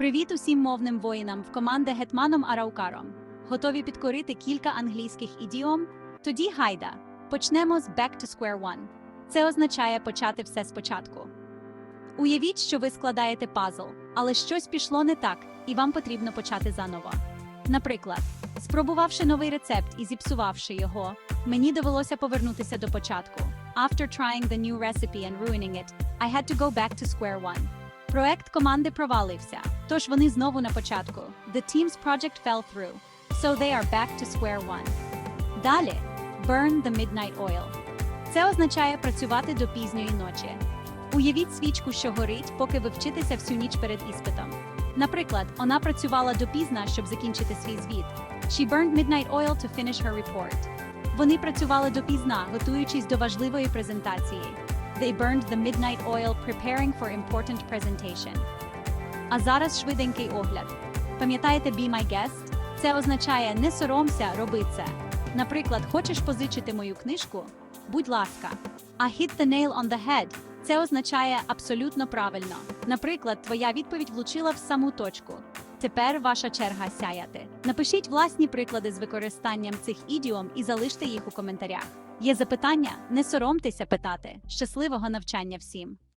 Привіт усім мовним воїнам в команди Гетманом Араукаром. Готові підкорити кілька англійських ідіом? Тоді гайда. Почнемо з back to square one. Це означає почати все спочатку. Уявіть, що ви складаєте пазл, але щось пішло не так, і вам потрібно почати заново. Наприклад, спробувавши новий рецепт і зіпсувавши його, мені довелося повернутися до початку. After trying the new recipe and ruining it, I had to go back to square one. Проект команди провалився, тож вони знову на початку. The team's project fell through, so they are back to square one. Далі burn the midnight oil. Це означає працювати до пізньої ночі. Уявіть свічку, що горить, поки ви вчитеся всю ніч перед іспитом. Наприклад, вона працювала допізна, щоб закінчити свій звіт. She burned midnight oil to finish her report. Вони працювали допізна, готуючись до важливої презентації. They burned the midnight oil preparing for important presentation. А зараз швиденький огляд. Пам'ятаєте Be My Guest? Це означає не соромся, роби це. Наприклад, хочеш позичити мою книжку? Будь ласка. А hit the nail on the head – це означає абсолютно правильно. Наприклад, твоя відповідь влучила в саму точку. Тепер ваша черга сяяти. Напишіть власні приклади з використанням цих ідіом і залиште їх у коментарях. Є запитання? Не соромтеся питати. Щасливого навчання всім!